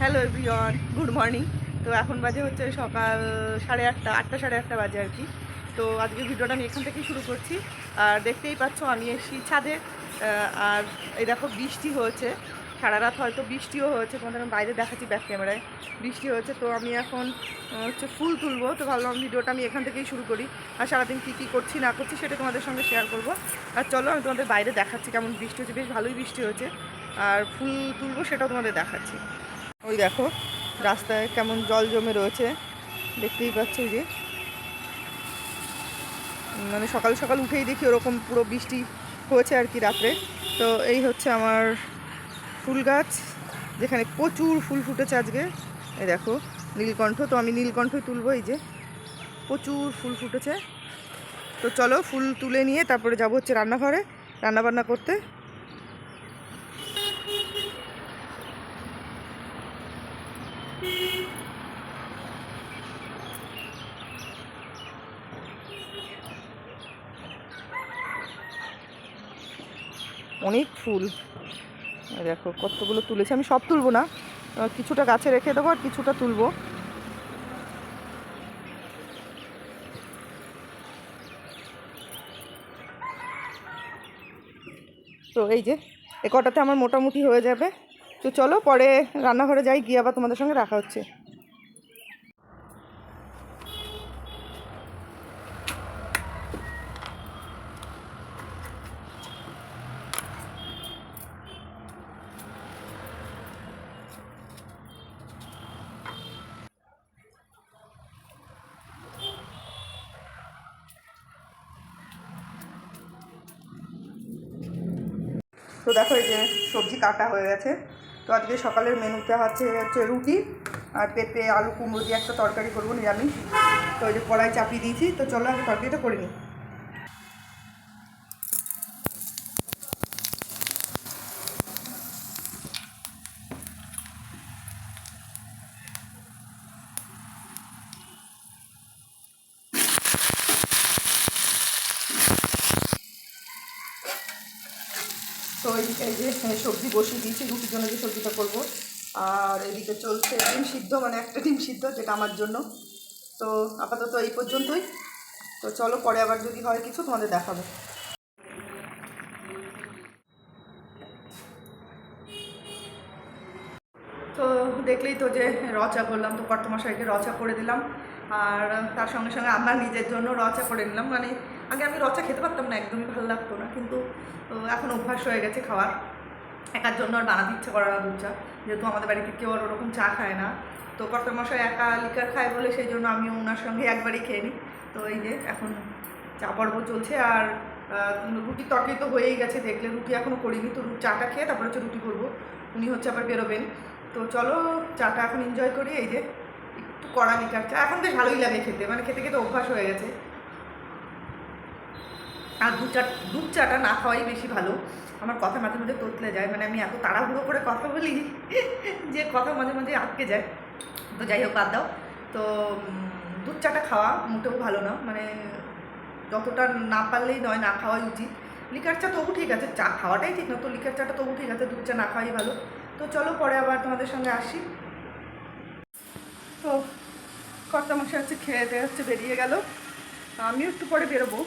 Hello everyone good morning তো এখন বাজে হচ্ছে সকাল সাড়ে আটটা আটটা সাড়ে আটটা বাজে আর কি। তো আজকে ভিডিওটা আমি এখান থেকেই শুরু করছি। আর দেখতেই পাচ্ছ, আমি এসেছি ছাদে। আর এই দেখো, বৃষ্টি হয়েছে। সারা রাত হয়তো বৃষ্টিও হয়েছে। তোমাদের আমি বাইরে দেখাচ্ছি ব্যাক ক্যামেরায় বৃষ্টি হয়েছে, তো আমি এখন হচ্ছে ফুল তুলবো। তো ভাবলাম ভিডিওটা আমি এখান থেকেই শুরু করি। আর সারাদিন কী কী করছি, না করছি, সেটা তোমাদের সঙ্গে শেয়ার করব। আর চলো, আমি তোমাদের বাইরে দেখাচ্ছি কেমন বৃষ্টি হচ্ছে বেশ ভালোই বৃষ্টি হয়েছে। আর ফুল তুলবো, সেটাও তোমাদের দেখাচ্ছি। ওই দেখো, রাস্তায় কেমন জল জমে রয়েছে। দেখতেই পাচ্ছ যে। মানে সকাল সকাল উঠেই দেখি ওরকম পুরো বৃষ্টি হয়েছে আর কি রাত্রে। তো এই হচ্ছে আমার ফুল গাছ, যেখানে প্রচুর ফুল ফুটেছে আজকে। এই দেখো, নীলকণ্ঠ। তো আমি নীলকণ্ঠই তুলবো এই যে। প্রচুর ফুল ফুটেছে। তো চলো ফুল তুলে নিয়ে তারপরে যাব হচ্ছে রান্নাঘরে। রান্নাবান্না করতে। অনেক ফুল। দেখো, কতগুলো তুলেছে। আমি সব তুলবো না। কিছুটা গাছে রেখে দেবো আর কিছুটা তুলবো। তো এই যে, এ কটাতে আমার মোটামুটি হয়ে যাবে। তো চলো পরে রান্নাঘরে যাই, গিয়ে আবার তোমাদের সঙ্গে রাখা হচ্ছে। তো দেখো এই যে সবজি কাটা হয়ে গেছে। তো আজকে সকালের মেনুতে আছে হচ্ছে রুটি আর পেঁপে, আলু কুমড়ো দিয়ে একটা তরকারি করব, নিরামিষ। তো ওই যে কড়াই চাপিয়ে দিয়েছি, তো চলো আমি তরকারিটা করে নিই তো হ্যাঁ, সবজি বসিয়ে দিয়েছি রুটির জন্য যে সবজিটা করব। আর এদিকে চলছে ডিম সিদ্ধ মানে একটা ডিম সিদ্ধ যেটা আমার জন্য। তো আপাতত এই পর্যন্তই। তো চলো পরে আবার যদি হয় কিছু তোমাদের দেখাবো। তো দেখলেই তো যে রচা করলাম তো কর্তমশাইকে রচা করে দিলাম। আর তার সঙ্গে সঙ্গে আমার নিজের জন্য রচা করে নিলাম। মানে আগে আমি রচা খেতে পারতাম না একদমই ভালো লাগতো না। কিন্তু এখন অভ্যাস হয়ে গেছে খাওয়ার। একার জন্য আর বানাতে ইচ্ছে করে না দুধ চা যেহেতু আমাদের বাড়িতে কেউ আর ওরকম চা খায় না। তো কর্তমশাই একা লিকার খায় বলে সেই জন্য আমিও ওনার সঙ্গে একবারই খেয়ে নিই। তো এই যে এখন চা পর্ব চলছে আর রুটি তরকারি তো হয়েই গেছে, দেখলে রুটি এখনও করিনি। তো চাটা খেয়ে তারপর হচ্ছে রুটি করব। উনি হচ্ছে আবার বেরোবেন। তো চলো চাটা এখন এনজয় করি। এই যে একটু কড়া লিকার চা। এখন বেশ ভালোই লাগে খেতে। মানে খেতে খেতে অভ্যাস হয়ে গেছে। আর দুধ চা দুধ চাটা না খাওয়াই বেশি ভালো। আমার কথা মাঝে মাঝে তোতলে যায় মানে আমি এত তাড়াহুড়ো করে কথা বলি যে কথা মাঝে মাঝে আটকে যায়। তো যাই হোক, বাদ দাও। তো দুধ চাটা খাওয়া মোটেও ভালো না মানে যতটা না পারলেই নয়, না খাওয়াই উচিত। লিকার চা তবু ঠিক আছে, চা খাওয়াটাই ঠিক না, তো লিকার চাটা তবু ঠিক আছে দুধ চা না খাওয়াই ভালো। তো চলো, পরে আবার তোমাদের সঙ্গে আসি। তো কর্তা মশাই হচ্ছে খেয়ে দিয়ে হচ্ছে বেরিয়ে গেল। আমিও একটু পরে বেরোবো।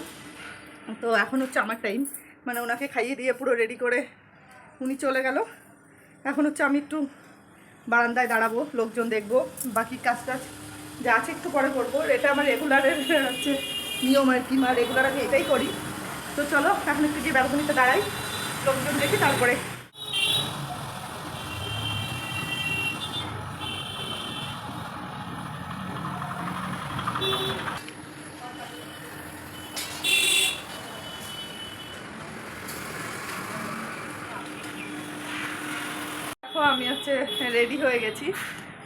তো এখন হচ্ছে আমার টাইম মানে ওনাকে খাইয়ে দিয়ে পুরো রেডি করে উনি চলে গেল। এখন হচ্ছে আমি একটু বারান্দায় দাঁড়াবো, লোকজন দেখব, বাকি কাজ টাজ যা আছে একটু পরে করব। এটা আমার রেগুলারের হচ্ছে নিয়ম আর কি, মা রেগুলার আমি এটাই করি। তো চলো, এখন একটু গিয়ে ব্যালকনিতে দাঁড়াই, লোকজন দেখি তারপরে দেখো, আমি হচ্ছে রেডি হয়ে গেছি।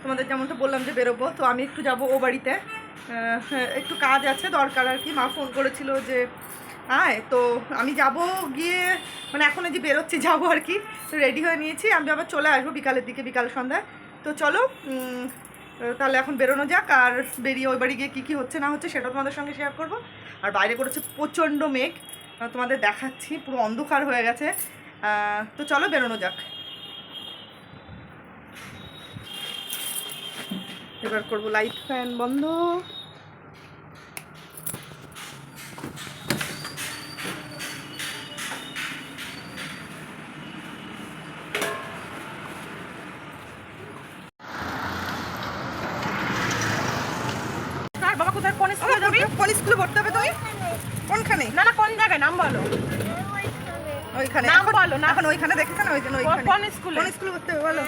তোমাদের যেমন তো বললাম যে বেরোবো, তো আমি একটু যাব ও বাড়িতে। একটু কাজ আছে, দরকার আর কি। মা ফোন করেছিল যে, আয়, তো আমি যাব গিয়ে মানে এখন যে বেরোচ্ছি, যাব আর কি। তো রেডি হয়ে নিয়েছি। আমি আবার চলে আসব বিকালের দিকে, বিকাল সন্ধ্যায়। তো চলো তাহলে এখন বেরোনো যাক। আর বেরিয়ে ওই বাড়ি গিয়ে কী কী হচ্ছে, না হচ্ছে সেটা তোমাদের সঙ্গে শেয়ার করব। আর বাইরে করেছে প্রচণ্ড মেঘ। তোমাদের দেখাচ্ছি, পুরো অন্ধকার হয়ে গেছে। তো চলো বেরোনো যাক। এবার করব লাইট ফ্যান বন্ধ। বাবা কোথায় কোন স্কুলে যাবি? কোন স্কুলে ভর্তি হবে কোনখানে? না না কোন জায়গায়? নাম বলো। ওইখানে। নাম এখন- বলো, নাম। এখন ওইখানে দেখেছেন ওই জন্য ওইখানে। কোন স্কুলে? কোন স্কুলে ভর্তি হবে বলো বলো।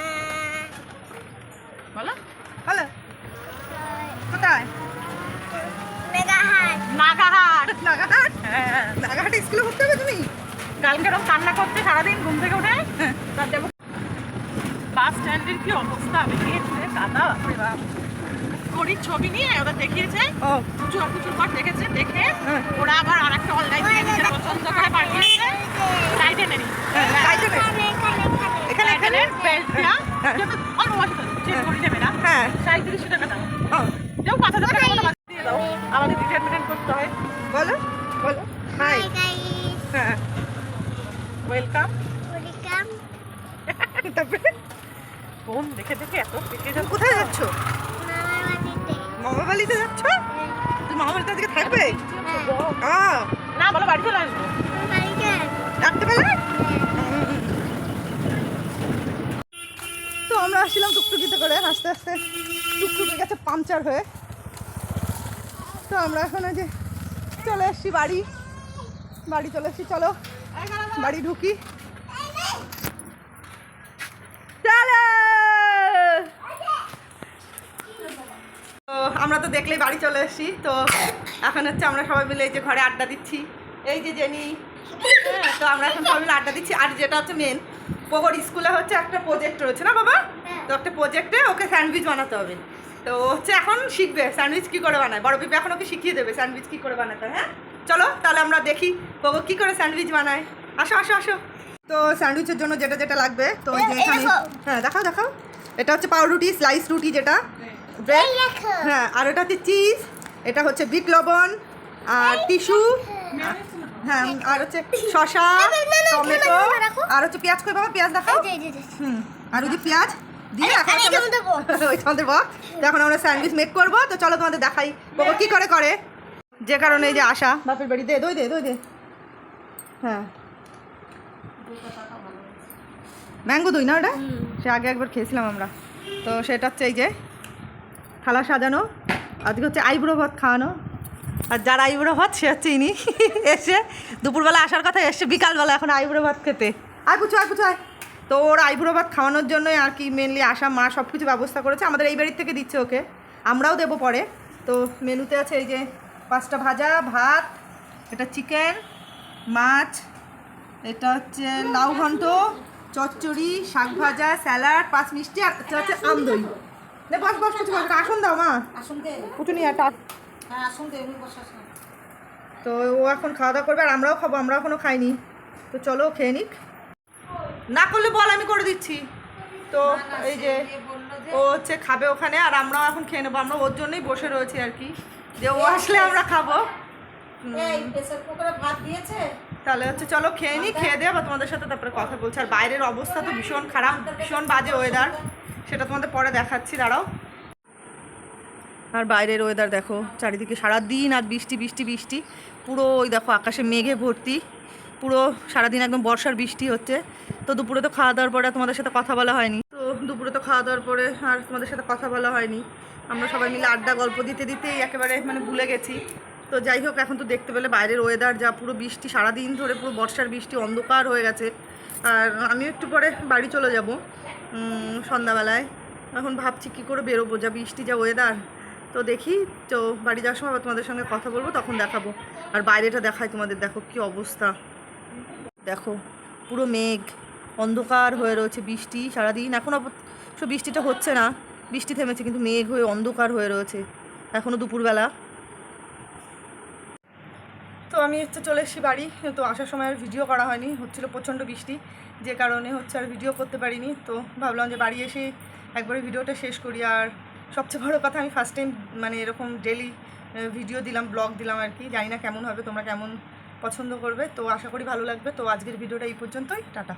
বলো। কোথায়? নাগাহাট। নাগাহাট? হ্যাঁ নাগাহাট স্কুলে ভর্তি হবে তুমি? কালকে এরকম কান্না করতে সারাদিন ঘুম থেকে উঠে। তার দেবো। বাস স্ট্যান্ডের কি অবস্থা? বেরিয়ে ঘুরে কাদা বাপরে বাপ গরিব ছবি নিয়ে ওরা দেখিয়েছে। ও। প্রচুর প্রচুর বার দেখেছে দেখে হ্যাঁ। ওরা আবার আর একটা অনলাইন পছন্দ করে পাঠিয়েছে টাইটেনেরই হ্যাঁ, টাইটানের। এখানে এখানে বেল্টটা ফোন দেখে দেখে এত পেকে যাব কোথায় যাচ্ছ? মামা বাড়িতে যাচ্ছ? তুমি মামা বাড়িতে আজকে থাকবে? না বলো বাড়ি চলে আসব। রাখতে পারলে? তো আমরা আসছিলাম টুকটুকিতে করে আস্তে আস্তে টুকটুকি গেছে পাংচার হয়ে। তো আমরা এখন যে চলে এসছি বাড়ি। বাড়ি চলে এসছি চলো। বাড়ি ঢুকি চলো তো আমরা তো দেখলেই বাড়ি চলে এসেছি তো এখন হচ্ছে আমরা সবাই মিলে এই যে ঘরে আড্ডা দিচ্ছি। এই যে জেনি। হ্যাঁ, তো আমরা এখন সবাই মিলে আড্ডা দিচ্ছি। আর যেটা হচ্ছে মেন পোগর স্কুলে হচ্ছে একটা প্রজেক্ট রয়েছে না বাবা? তো একটা প্রজেক্টে ওকে স্যান্ডউইচ বানাতে হবে। তো হচ্ছে এখন শিখবে স্যান্ডউইচ কী করে বানায়। বড় পিপি এখন ওকে শিখিয়ে দেবে স্যান্ডউইচ কী করে বানাতে হ্যাঁ চলো তাহলে আমরা দেখি পোগো কী করে স্যান্ডউইচ বানায়। আসো আসো আসো। তো স্যান্ডউইচের জন্য যেটা যেটা লাগবে তো। হ্যাঁ দেখাও দেখাও। এটা হচ্ছে পাউরুটি স্লাইস রুটি যেটা। ব্রেড হ্যাঁ আর এটা হচ্ছে চিজ এটা হচ্ছে বিট লবণ আর টিস্যু হ্যাঁ আর হচ্ছে শশা টমেটো আর হচ্ছে পেঁয়াজ কই বাবা? পেঁয়াজ দেখাও। হুম আর ওই যে পেঁয়াজ দিয়ে এখন। ওই তোমাদের বক্স তো এখন আমরা স্যান্ডউইচ মেক করব। তো চলো তোমাদের দেখাই। বাবা কি করে করে? যে কারণে এই যে আসা বাপের বাড়ি দে দই দে দই দে। হ্যাঁ। ম্যাঙ্গো দই না ওটা? সে আগে একবার খেয়েছিলাম আমরা। তো সেটা হচ্ছে এই যে থালা সাজানো, আজকে হচ্ছে আইব্রো ভাত খাওয়ানো। আর যার আইবুড়ো ভাত, সে হচ্ছে ইনি। এসে দুপুরবেলা আসার কথা এসছে বিকালবেলা এখন আইব্রো ভাত খেতে। আয় পুচু আয় পুচু আয়। তো ওর আইবুড়ো ভাত খাওয়ানোর জন্যই আর কি মেনলি আসা, মা সব কিছু ব্যবস্থা করেছে। আমাদের এই বাড়ির থেকে দিচ্ছে ওকে। আমরাও দেবো পরে। তো মেনুতে আছে এই যে পাঁচটা ভাজা, ভাত, এটা চিকেন, মাছ, এটা হচ্ছে লাউ ঘন্ট, চচ্চড়ি, শাক ভাজা, স্যালাড, পাঁচ মিষ্টি, আর হচ্ছে আম নে বস বস কিছু বস আসুন দাও মা। কুটু নিয়ে টাক তো ও এখন খাওয়া দাওয়া করবে আর আমরাও খাব আমরা এখনও খাইনি। তো চলো খেয়ে নিক। না করলে বল আমি করে দিচ্ছি। তো এই যে ও হচ্ছে খাবে ওখানে আর আমরাও এখন খেয়ে নেব। আমরা ওর জন্যই বসে রয়েছি আর কি। যে ও আসলে আমরা খাব। তাহলে হচ্ছে চলো খেয়ে নি খেয়ে দিয়ে আবার তোমাদের সাথে তারপরে কথা বলছি। আর বাইরের অবস্থা তো ভীষণ খারাপ ভীষণ বাজে ওয়েদার সেটা তোমাদের পরে দেখাচ্ছি, দাঁড়াও। আর বাইরের ওয়েদার দেখো, চারিদিকে সারাদিন আর বৃষ্টি বৃষ্টি বৃষ্টি। পুরো ওই দেখো আকাশে মেঘে ভর্তি। পুরো সারাদিন একদম বর্ষার বৃষ্টি হচ্ছে। তো দুপুরে তো খাওয়া দাওয়ার পরে তোমাদের সাথে কথা বলা হয়নি। তো দুপুরে তো খাওয়া দাওয়ার পরে আর তোমাদের সাথে কথা বলা হয়নি। আমরা সবাই মিলে আড্ডা, গল্প দিতে, দিতেই একেবারে মানে ভুলে গেছি। তো যাই হোক, এখন তো দেখতে পেলে বাইরের ওয়েদার যা পুরো বৃষ্টি, সারাদিন ধরে পুরো বর্ষার বৃষ্টি অন্ধকার হয়ে গেছে। আর আমি একটু পরে বাড়ি চলে যাব। সন্ধ্যাবেলায়। এখন ভাবছি কী করে বেরোবো, যা বৃষ্টি, যা ওয়েদার তো দেখি, তো বাড়ি যাওয়ার সময় আবার তোমাদের সঙ্গে কথা বলব, তখন দেখাবো। আর বাইরেটা দেখায় তোমাদের, দেখো কি অবস্থা। দেখো, পুরো মেঘ, অন্ধকার হয়ে রয়েছে বৃষ্টি সারাদিন। এখন অবশ্য বৃষ্টিটা হচ্ছে না, বৃষ্টি থেমেছে, কিন্তু মেঘ হয়ে অন্ধকার হয়ে রয়েছে। এখনও দুপুরবেলা। তো আমি হচ্ছে চলে এসেছি বাড়ি, তো আসার সময় আর ভিডিও করা হয়নি। হচ্ছিল প্রচণ্ড বৃষ্টি, যে কারণে হচ্ছে আর ভিডিও করতে পারিনি। তো ভাবলাম যে বাড়ি এসে একবারে ভিডিওটা শেষ করি। আর সবচেয়ে বড় কথা, আমি ফার্স্ট টাইম মানে এরকম ডেলি ভিডিও দিলাম ব্লগ দিলাম আর কি। জানি না কেমন হবে, তোমরা কেমন পছন্দ করবে। তো আশা করি ভালো লাগবে। তো আজকের ভিডিওটা এই পর্যন্তই। টাটা।